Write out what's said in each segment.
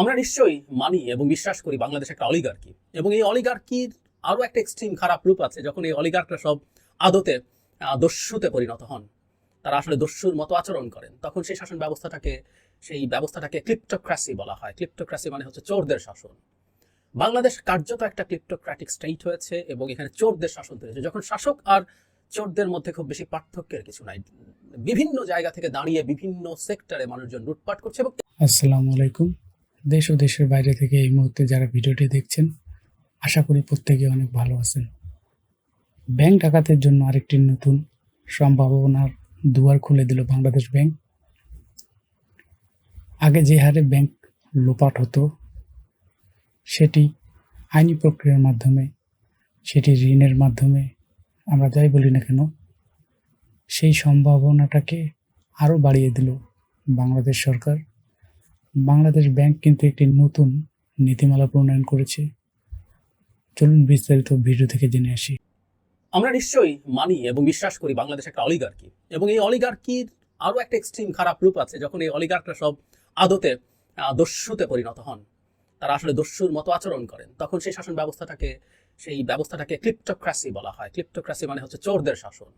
আমরা নিশ্চয়ই মানি এবং বিশ্বাস করি বাংলাদেশ একটা অলিগার্কি এবং এই অলিগার্কির আরও একটা এক্সট্রিম খারাপ রূপ আছে। যখন এই অলিগার্করা সব আদতে দস্যুতে পরিণত হন, তারা আসলে দস্যুর মতো আচরণ করেন, তখন সেই শাসন ব্যবস্থাটাকে, সেই ব্যবস্থাটাকে ক্লিপ্টোক্রাসি বলা হয়। ক্লিপ্টোক্রাসি মানে হচ্ছে চোরদের শাসন। বাংলাদেশ কার্যত একটা ক্লিপ্টোক্রাটিক স্টেট হয়েছে এবং এখানে চোরদের শাসন হয়েছে যখন শাসক আর চোরদের মধ্যে খুব বেশি পার্থক্যের কিছু নাই। বিভিন্ন জায়গা থেকে দাঁড়িয়ে বিভিন্ন সেক্টরে মানুষজন লুটপাট করছে এবং আসসালামু আলাইকুম। দেশ ও দেশের বাইরে থেকে এই মুহূর্তে যারা ভিডিওটি দেখছেন, আশা করি প্রত্যেকে অনেক ভালো আছেন। ব্যাংক ডাকাতের জন্য আরেকটি নতুন সম্ভাবনার দুয়ার খুলে দিল বাংলাদেশ ব্যাংক। আগে যে হারে ব্যাংক লোপাট হতো, সেটি আইনি প্রক্রিয়ার মাধ্যমে, সেটি ঋণের মাধ্যমে, আমরা যাই বলি না কেন, সেই সম্ভাবনাটাকে আরও বাড়িয়ে দিল বাংলাদেশ সরকার। বাংলাদেশ ব্যাংক কিন্তু একটি নতুন নীতিমালা প্রণয়ন করেছে। চলুন বিস্তারিত ভিডিও থেকে জেনে আসি। আমরা নিশ্চয়ই মানি এবং বিশ্বাস করি বাংলাদেশ একটা অলিগার্কি এবং এই অলিগার্কির আরও একটা এক্সট্রিম খারাপ রূপ আছে, যখন এই অলিগার্করা সব আদতে দস্যুতে পরিণত হন। তারা আসলে দস্যুর মতো আচরণ করেন। তখন সেই শাসন ব্যবস্থাটাকে, সেই ব্যবস্থাটাকে ক্লিপ্টোক্রাসি বলা হয়। ক্লিপ্টোক্রাসি মানে হচ্ছে চোরদের শাসন।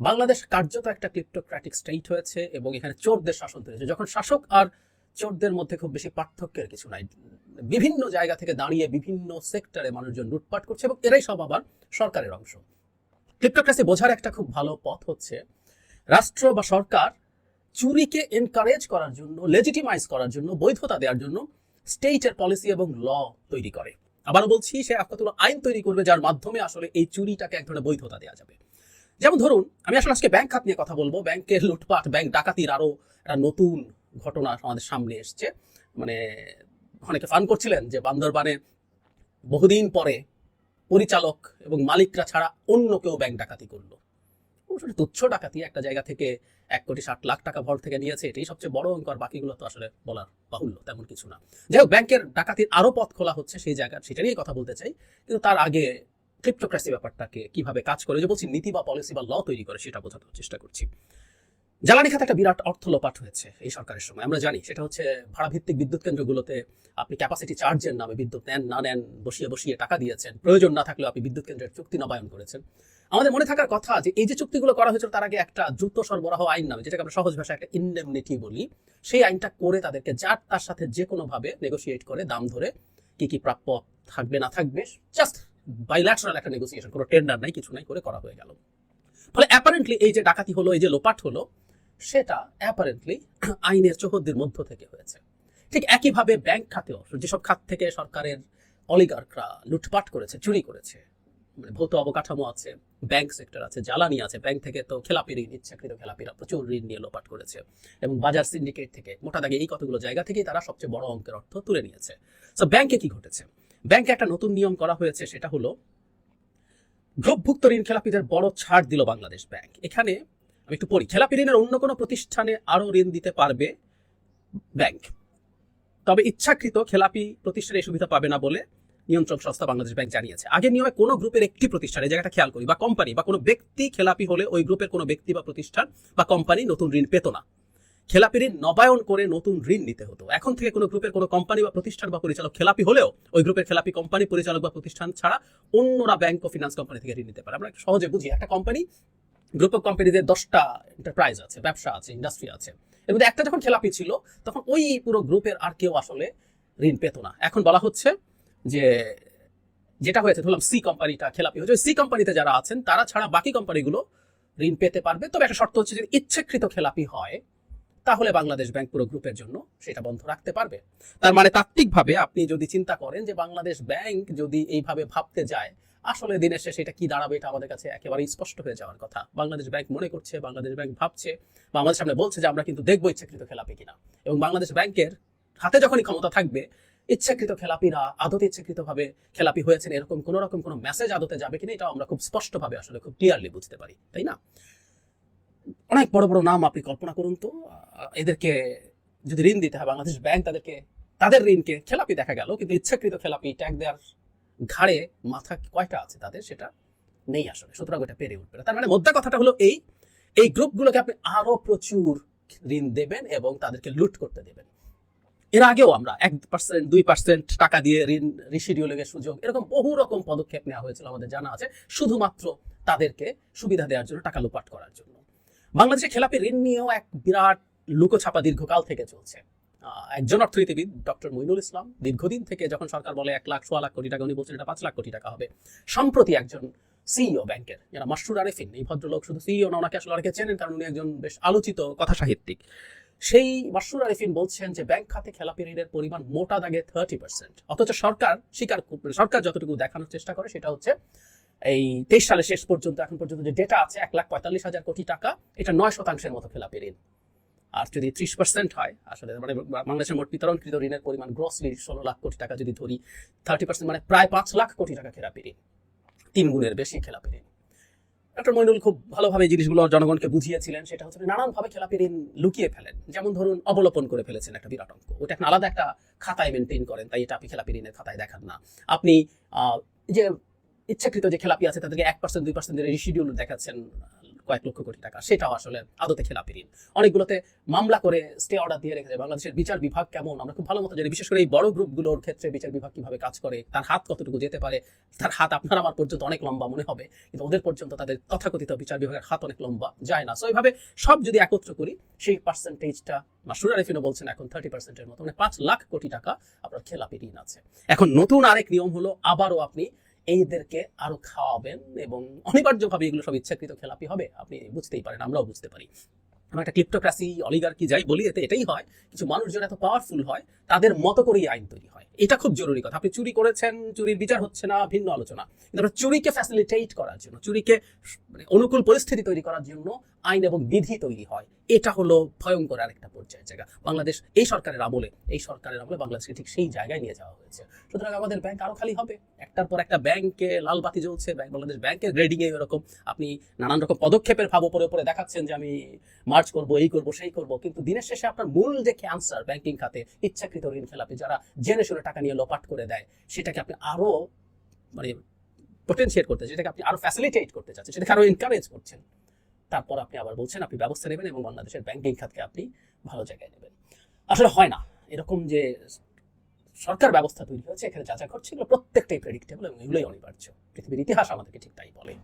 বাংলাদেশ কার্যত একটা ক্লিপ্টোক্র্যাটিক স্টেট হয়েছে এবং এখানে চোরদের শাসন হয়েছে যখন শাসক আর চোরদের মধ্যে খুব বেশি পার্থক্যের কিছু নাই। বিভিন্ন জায়গা থেকে দাঁড়িয়ে বিভিন্ন সেক্টরে মানুষজন লুটপাট করছে এবং এরাই সব আবার সরকারের অংশ। ক্লিপ্টোক্রাসি বোঝার একটা খুব ভালো পথ হচ্ছে, রাষ্ট্র বা সরকার চুরিকে এনকারেজ করার জন্য লেজিটিমাইজ করার জন্য, বৈধতা দেওয়ার জন্য স্টেটের পলিসি এবং ল তৈরি করে। আবারও বলছি, সে কতগুলো আইন তৈরি করবে যার মাধ্যমে আসলে এই চুরিটাকে এক ধরনের বৈধতা দেওয়া যাবে। যেমন ধরুন, আমি আসলে আজকে ব্যাংক খাত নিয়ে কথা বলব। ব্যাংকের লুটপাট ব্যাংক ডাকাতির আরও একটা নতুন ঘটনা আমাদের সামনে এসছে। মানে অনেকে ফান করছিলেন যে বান্দরবানে বহুদিন পরে পরিচালক এবং মালিকরা ছাড়া অন্য কেউ ব্যাংক ডাকাতি করল। তুচ্ছ ডাকাতি একটা জায়গা থেকে এক কোটি ষাট লাখ টাকা ভর থেকে নিয়েছে, এটাই সবচেয়ে বড় অঙ্ক আর বাকিগুলো তো আসলে বলার বাহুল্য, তেমন কিছু না। যাই হোক ব্যাংকের ডাকাতির আরও পথ খোলা হচ্ছে সেই জায়গার, সেটা নিয়ে কথা বলতে চাই। কিন্তু তার আগে ক্রিপ্টোক্রাসি ব্যাপারটাকে কীভাবে কাজ করে, যে বলছি নীতি বা পলিসি বা ল তৈরি করে, সেটা বোঝানোর চেষ্টা করছি। জ্বালানি খাতে একটা বিরাট অর্থ লোপাট হয়েছে এই সরকারের সময়। আমরা জানি, সেটা হচ্ছে ভাড়াভিত্তিক বিদ্যুৎ কেন্দ্রগুলোতে আপনি ক্যাপাসিটি চার্জের নামে বিদ্যুৎ নেন, না নেন, বসিয়ে বসিয়ে টাকা দিয়েছেন, প্রয়োজন না থাকলেও আপনি বিদ্যুৎ কেন্দ্রের চুক্তি নবায়ন করেছেন। আমাদের মনে থাকার কথা যে এই যে চুক্তিগুলো করা হয়েছিল তার আগে একটা দ্রুত সরবরাহ আইন নামে, যেটাকে আমরা সহজ ভাষায় একটা ইন্ডেমনিটি বলি, সেই আইনটা করে তাদেরকে যার তার সাথে যে কোনোভাবে নেগোসিয়েট করে দাম ধরে কি কি প্রাপ্য থাকবে, না থাকবে জাস্ট বাইল্যাটারাল একটা নেগোসিয়েশন কোনো টেন্ডার নাই, কিছু নাই, করে করা হয়ে গেল। ফলে অ্যাপারেন্টলি এই যে ডাকাতি হলো, এই যে লোপাট হলো সেটা অ্যাপারেন্টলি আইনের চৌহদ্দির মধ্য থেকে হয়েছে। ঠিক একইভাবে ব্যাংক খাতেও যেসব খাত থেকে সরকারের অলিগার্করা লুটপাট করেছে, চুরি করেছে মানে ভৌত অবকাঠামো আছে ব্যাংক সেক্টর আছে, জ্বালানি আছে ব্যাংক থেকে তো খেলাপি ঋণ ইচ্ছাকৃত খেলাপিরা প্রচুর ঋণ নিয়ে লোপাট করেছে এবং বাজার সিন্ডিকেট থেকে মোটা দাগে এই কতগুলো জায়গা থেকেই তারা সবচেয়ে বড় অঙ্কের অর্থ তুলে নিয়েছে। তো ব্যাংকে কি ঘটেছে? ব্যাংকে একটা নতুন নিয়ম করা হয়েছে, সেটা হলো গ্রুপভুক্ত ঋণ খেলাপিদের বড় ছাড় দিল বাংলাদেশ ব্যাংক এখানে আমি একটু পড়ি। খেলাপি ঋণের অন্য কোনো প্রতিষ্ঠানে আরও ঋণ দিতে পারবে ব্যাংক। তবে ইচ্ছাকৃত খেলাপি প্রতিষ্ঠানে এই সুবিধা পাবে না বলে নিয়ন্ত্রক সংস্থা বাংলাদেশ ব্যাংক জানিয়েছে। আগে নিয়মে কোনো গ্রুপের একটি প্রতিষ্ঠান, এই জায়গাটা খেয়াল করি, বা কোম্পানি, বা কোনো ব্যক্তি খেলাপি হলে ওই গ্রুপের কোনো ব্যক্তি বা প্রতিষ্ঠান বা কোম্পানি নতুন ঋণ পেত না। খেলাপি ঋণ নবায়ন করে নতুন ঋণ নিতে হতো। এখন থেকে কোনো গ্রুপের কোনো কোম্পানি বা প্রতিষ্ঠান বা পরিচালক খেলাপি হলেও ওই গ্রুপের খেলাপি কোম্পানি পরিচালক বা প্রতিষ্ঠান ছাড়া অন্যরা ব্যাংক ও ফিনান্স কোম্পানি থেকে ঋণ নিতে পারে। আমরা সহজে বুঝি, একটা কোম্পানি গ্রুপ অফ কোম্পানিদের দশটা এন্টারপ্রাইজ আছে, ব্যবসা আছে ইন্ডাস্ট্রি আছে। এর মধ্যে একটা যখন খেলাপি ছিল, তখন ওই পুরো গ্রুপের আর কেউ আসলে ঋণ পেত না। এখন বলা হচ্ছে যে, যেটা হয়েছে, ধরলাম সি কোম্পানিটা খেলাপি হয়েছে সি কোম্পানিতে যারা আছেন, তারা ছাড়া বাকি কোম্পানিগুলো ঋণ পেতে পারবে। তবে একটা শর্ত হচ্ছে যদি ইচ্ছেকৃত খেলাপি হয় তাহলে বাংলাদেশ ব্যাংক পুরো গ্রুপের জন্য সেটা বন্ধ রাখতে পারবে। তার মানে তাত্ত্বিকভাবে আপনি যদি চিন্তা করেন যে বাংলাদেশ ব্যাংক যদি এইভাবে ভাবতে যায়, আসলে দিনের শেষে এটা কি দাঁড়াবে এটা আমাদের কাছে একেবারেই স্পষ্ট হয়ে যাওয়ার কথা। বাংলাদেশ ব্যাংক মনে করছে, বাংলাদেশ ব্যাংক ভাবছে বা আমাদের সামনে বলছে যে আমরা কিন্তু দেখব ইচ্ছাকৃত খেলাপি কিনা। এবং বাংলাদেশ ব্যাংকের হাতে যখনই ক্ষমতা থাকবে, ইচ্ছাকৃত খেলাপিরা আদতে ইচ্ছাকৃত ভাবে খেলাপি হয়েছেন, এরকম কোন রকম কোনো মেসেজ আদতে যাবে কিনা এটা আমরা খুব স্পষ্টভাবে আসলে খুব ক্লিয়ারলি বুঝতে পারি, তাই না? অনেক বড় বড় নাম আপনি কল্পনা করুন তো এদেরকে যদি ঋণ দিতে হয়, বাংলাদেশ ব্যাংক তাদেরকে, তাদের ঋণকে খেলাপি দেখা গেল, কিন্তু ইচ্ছাকৃত খেলাপি, ট্যাগ দেওয়ার ঘাড়ে মাথা কয়টা আছে তাদের সেটা নেই আসলে, সুতরাং ওটা পেরে উঠবে তার মানে মোদ্দা কথাটা হলো এই এই গ্রুপগুলোকে আপনি আরও প্রচুর ঋণ দেবেন এবং তাদেরকে লুট করতে দেবেন। এর আগেও আমরা এক পার্সেন্ট দুই পার্সেন্ট টাকা দিয়ে ঋণ রিশিডিউলিংয়ের সুযোগ, এরকম বহু রকম পদক্ষেপ নেওয়া হয়েছিল আমাদের জানা আছে, শুধুমাত্র তাদেরকে সুবিধা দেওয়ার জন্য, টাকা লোপাট করার জন্য। বাংলাদেশে খেলাপি ঋণ নিয়েও এক বিরাট লুকোছাপা দীর্ঘকাল থেকে চলছে। একজন অর্থনীতিবিদ, ডক্টর মইনুল ইসলাম, দীর্ঘদিন থেকে যখন সরকার বলে এক লাখ, সোয়া লাখ কোটি টাকা, উনি বলছেন এটা পাঁচ লাখ কোটি টাকা হবে, সম্প্রতি একজন সিইও ব্যাংকের, যারা মাসরুর আরেফিন, এই ভদ্রলোক শুধু সিইও না, ওনাকে আসলে অনেকে চেনেন কারণ উনি একজন বেশ আলোচিত কথা সাহিত্যিক সেই মাসরুর আরেফিন বলছেন যে ব্যাংক খাতে খেলাপি ঋণের পরিমাণ মোটা দাগে থার্টি পার্সেন্ট অথচ সরকার স্বীকার সরকার যতটুকু দেখানোর চেষ্টা করে সেটা হচ্ছে এই তেইশ সালের শেষ পর্যন্ত, এখন পর্যন্ত যে ডেটা আছে, এক লাখ পঁয়তাল্লিশ হাজার কোটি টাকা, এটা নয় শতাংশের মতো খেলাপি ঋণ আর যদি ত্রিশ পার্সেন্ট হয়, আসলে মানে বাংলাদেশের মোট বিতরণকৃত ঋণের পরিমাণ গ্রসলি ষোলো লাখ কোটি টাকা যদি ধরি থার্টি পার্সেন্ট মানে প্রায় পাঁচ লাখ কোটি টাকা খেলাপি ঋণ তিন গুণের বেশি খেলাপি ঋণ ডক্টর মইনুল খুব ভালোভাবে জিনিসগুলো জনগণকে বুঝিয়েছিলেন, সেটা হচ্ছে নানানভাবে খেলাপি ঋণ লুকিয়ে ফেলেন। যেমন ধরুন, অবলোপন করে ফেলেছেন একটা বিরাট অঙ্ক। ওটা আলাদা একটা খাতায় মেনটেন করেন, তাই এটা আপনি খেলাপি ঋণের খাতায় দেখান না। আপনি যে ইচ্ছাকৃত যে খেলাপি আছে, তাদেরকে এক পার্সেন্ট দুই পার্সেন্ট রিশিডিউল দেখাচ্ছেন কয়েক লক্ষ কোটি টাকা। সেটাও আসলে আদতে খেলাপি ঋণ অনেকগুলোতে মামলা করে স্টে অর্ডার দিয়ে রেখেছে বাংলাদেশের বিচার বিভাগ কেমন? আমরা খুব ভালো মতো জানি, বিশেষ করে এই বড় গ্রুপগুলোর ক্ষেত্রে বিচার বিভাগ কীভাবে কাজ করে, তার হাত কতটুকু যেতে পারে, তার হাত আপনার আমার পর্যন্ত অনেক লম্বা মনে হবে, কিন্তু ওদের পর্যন্ত তাদের তথাকথিত বিচার বিভাগের হাত অনেক লম্বা যায় না। সো এইভাবে সব যদি একত্র করি, সেই পার্সেন্টেজটা মাসুর আরিফিনও বলছেন এখন থার্টি পার্সেন্টের মতো মানে পাঁচ লাখ কোটি টাকা আপনার খেলাপি ঋণ আছে। এখন নতুন আরেক নিয়ম হলো, আবারও আপনি এইদেরকে আরও খাওয়াবেন এবং অনিবার্যভাবে এগুলো সব ইচ্ছাকৃত খেলাপি হবে, আপনি বুঝতেই পারেন, আমরাও বুঝতে পারি। আমরা একটা ক্লিপ্টোক্রাসি অলিগার্কি যাই বলি, এতে এটাই হয়, কিছু মানুষজন এত পাওয়ারফুল হয়, তাদের মতো করেই আইন তৈরি হয়। এটা খুব জরুরি কথা, আপনি চুরি করেছেন, চুরির বিচার হচ্ছে না, ভিন্ন আলোচনা। কিন্তু আমরা চুরিকে ফ্যাসিলিটেট করার জন্য, চুরিকে মানে অনুকূল পরিস্থিতি তৈরি করার জন্য আইন এবং বিধি তৈরি হয়। এটা হলো ভয়ঙ্কর আরেকটা পর্যায়ের জায়গা। বাংলাদেশ এই সরকারের আমলে, এই সরকারের আমলে বাংলাদেশকে ঠিক সেই জায়গায় নিয়ে যাওয়া হয়েছে। সুতরাং আমাদের ব্যাংক আরও খালি হবে। একটার পর একটা ব্যাংকে লাল বাতি জ্বলছে। ব্যাংক বাংলাদেশ ব্যাংকের গ্রেডিং এ এরকম আপনি নানান রকম পদক্ষেপের ভাব উপরে উপরে দেখাচ্ছেন যে আমি মার্চ করব, এই করব, সেই করব। কিন্তু দিনের শেষে আপনার মূল যে ক্যান্সার ব্যাংকিং খাতে, ইচ্ছাকৃত ঋণ খেলাপি যারা জেনে শুনে টাকা নিয়ে লোপাট করে দেয়, সেটাকে আপনি আরও মানে পোটেনশিয়েট করতে যেটাকে আপনি আরও ফ্যাসিলিটেট করতে চাচ্ছেন, সেটাকে আরও এনকারেজ করছেন। তারপর আপনি আবার বলছেন, আপনি ব্যবস্থা নেবেন এবং বাংলাদেশের ব্যাংকিং খাতকে আপনি ভালো জায়গায় নেবেন। আসলে হয় না। এরকম যে সরকার ব্যবস্থা তৈরি হয়েছে, এখানে যা যা ঘটছে এগুলো প্রত্যেকটাই প্রেডিক্টেবল এবং এগুলোই অনিবার্য। পৃথিবীর ইতিহাস আমাদেরকে ঠিক তাই বলে।